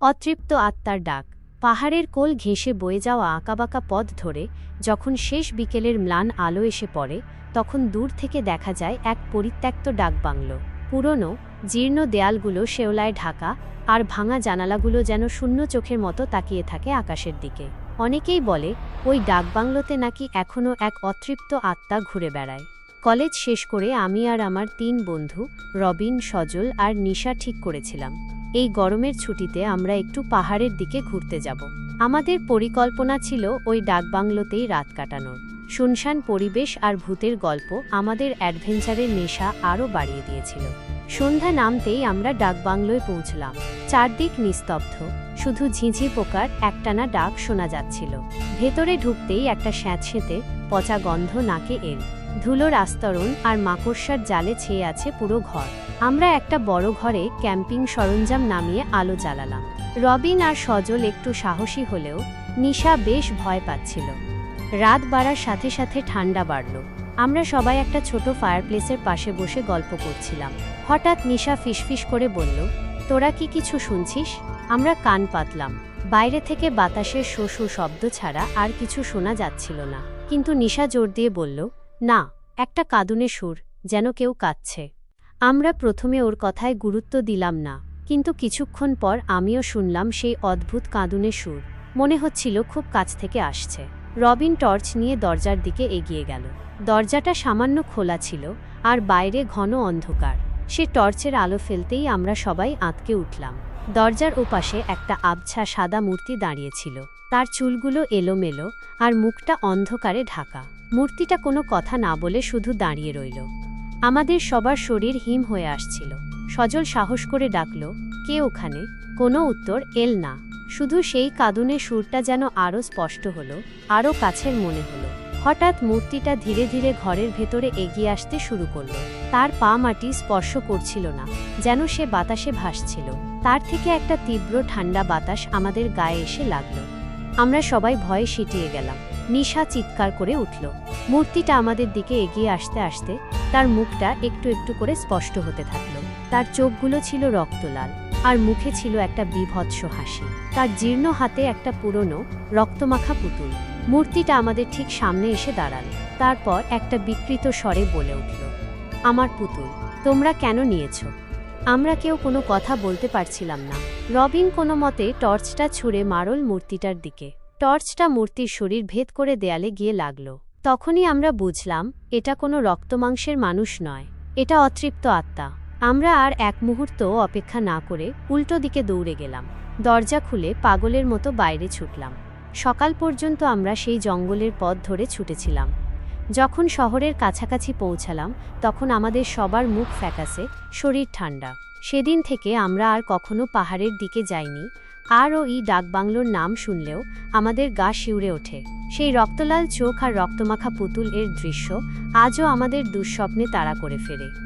অতৃপ্ত আত্মার ডাক। পাহাড়ের কোল ঘেঁষে বয়ে যাওয়া আঁকাবাঁকা পথ ধরে যখন শেষ বিকেলের ম্লান আলো এসে পড়ে, তখন দূর থেকে দেখা যায় এক পরিত্যক্ত ডাকবাংলো। পুরনো, জীর্ণ দেয়ালগুলো শেওলায় ঢাকা, আর ভাঙা জানালাগুলো যেন শূন্য চোখের মতো তাকিয়ে থাকে আকাশের দিকে। অনেকেই বলে, ওই ডাকবাংলোতে নাকি এখনও এক অতৃপ্ত আত্মা ঘুরে বেড়ায়। কলেজ শেষ করে আমি আর আমার তিন বন্ধু, রবিন, সজল আর নিশা ঠিক করেছিলাম। এই গরমের ছুটিতে আমরা একটু পাহাড়ের দিকে ঘুরতে যাব। আমাদের পরিকল্পনা ছিল ওই ডাকবাংলোতেই রাত কাটানোর। শুনশান পরিবেশ আর ভূতের গল্প আমাদের অ্যাডভেঞ্চারের নেশা আরও বাড়িয়ে দিয়েছিল। সন্ধ্যা নামতেই আমরা ডাকবাংলোয় পৌঁছলাম। চারদিক নিস্তব্ধ, শুধু ঝিঁঝি পোকার একটানা ডাক শোনা যাচ্ছিল। ভেতরে ঢুকতেই একটা স্যাঁতসেঁতে পচা গন্ধ নাকে এল। ধুলোর আস্তরণ আর মাকড়সার জালে ছেয়ে আছে পুরো ঘর। আমরা একটা বড় ঘরে ক্যাম্পিং সরঞ্জাম নামিয়ে আলো জ্বালালাম। রবিন আর সজল একটু সাহসী হলেও নিশা বেশ ভয় পাচ্ছিল। রাত বাড়ার সাথে সাথে ঠান্ডা বাড়ল। আমরা সবাই একটা ছোট ফায়ারপ্লেসের পাশে বসে গল্প করছিলাম। হঠাৎ নিশা ফিসফিস করে বলল, তোরা কি কিছু শুনছিস? আমরা কান পাতলাম। বাইরে থেকে বাতাসের শো শব্দ ছাড়া আর কিছু শোনা যাচ্ছিল না। কিন্তু নিশা জোর দিয়ে বলল না, একটা কাঁদুনে সুর, যেন কেউ কাঁদছে। আমরা প্রথমে ওর কথায় গুরুত্ব দিলাম না, কিন্তু কিছুক্ষণ পর আমিও শুনলাম সেই অদ্ভুত কাঁদুনে সুর। মনে হচ্ছিল খুব কাছ থেকে আসছে। রবিন টর্চ নিয়ে দরজার দিকে এগিয়ে গেল। দরজাটা সামান্য খোলা ছিল, আর বাইরে ঘন অন্ধকার। সে টর্চের আলো ফেলতেই আমরা সবাই আঁতকে উঠলাম। দরজার ওপাশে একটা আবছা সাদা মূর্তি দাঁড়িয়েছিল তার চুলগুলো এলোমেলো, আর মুখটা অন্ধকারে ঢাকা। মূর্তিটা কোনো কথা না বলে শুধু দাঁড়িয়ে রইল। আমাদের সবার শরীর হিম হয়ে আসছিল। সজল সাহস করে ডাকল, কে ওখানে? কোনো উত্তর এল না। শুধু সেই কাঁদুনে সুরটা যেন আরও স্পষ্ট হলো, আরও কাছের মনে হলো। হঠাৎ মূর্তিটা ধীরে ধীরে ঘরের ভেতরে এগিয়ে আসতে শুরু করল। তার পা মাটি স্পর্শ করছিল না, যেন সে বাতাসে ভাসছিল। তার থেকে একটা তীব্র ঠান্ডা বাতাস আমাদের গায়ে এসে লাগল। আমরা সবাই ভয়ে সিটিয়ে গেলাম। নিশা চিৎকার করে উঠল। মূর্তিটা আমাদের দিকে এগিয়ে আসতে আসতে তার মুখটা একটু একটু করে স্পষ্ট হতে থাকল। তার চোখগুলো ছিল রক্তলাল আর মুখে ছিল একটা বিভৎস হাসি। তার জীর্ণ হাতে একটা পুরনো, রক্তমাখা পুতুল। মূর্তিটা আমাদের ঠিক সামনে এসে দাঁড়াল। তারপর একটা বিকৃত স্বরে বলে উঠল, আমার পুতুল, তোমরা কেন নিয়েছ? আমরা কেউ কোনো কথা বলতে পারছিলাম না। রবিন কোনো মতে টর্চটা ছুঁড়ে মারল মূর্তিটার দিকে। টর্চটা মূর্তির শরীর ভেদ করে দেয়ালে গিয়ে লাগল। তখনই আমরা বুঝলাম, এটা কোনো রক্তমাংসের মানুষ নয়। এটা অতৃপ্ত আত্মা। আমরা আর এক মুহূর্ত অপেক্ষা না করে উল্টো দিকে দৌড়ে গেলাম। দরজা খুলে পাগলের মতো বাইরে ছুটলাম। সকাল পর্যন্ত আমরা সেই জঙ্গলের পথ ধরে ছুটেছিলাম। যখন শহরের কাছাকাছি পৌঁছালাম, তখন আমাদের সবার মুখ ফ্যাকাসে, শরীর ঠান্ডা। সেদিন থেকে আমরা আর কখনো পাহাড়ের দিকে যাইনি আর ও ই ডাকবাংলোর নাম শুনলেও আমাদের গা শিউরে ওঠে। সেই রক্তলাল চোখ আর রক্তমাখা পুতুল এর দৃশ্য আজও আমাদের দুঃস্বপ্নে তাড়া করে ফেরে।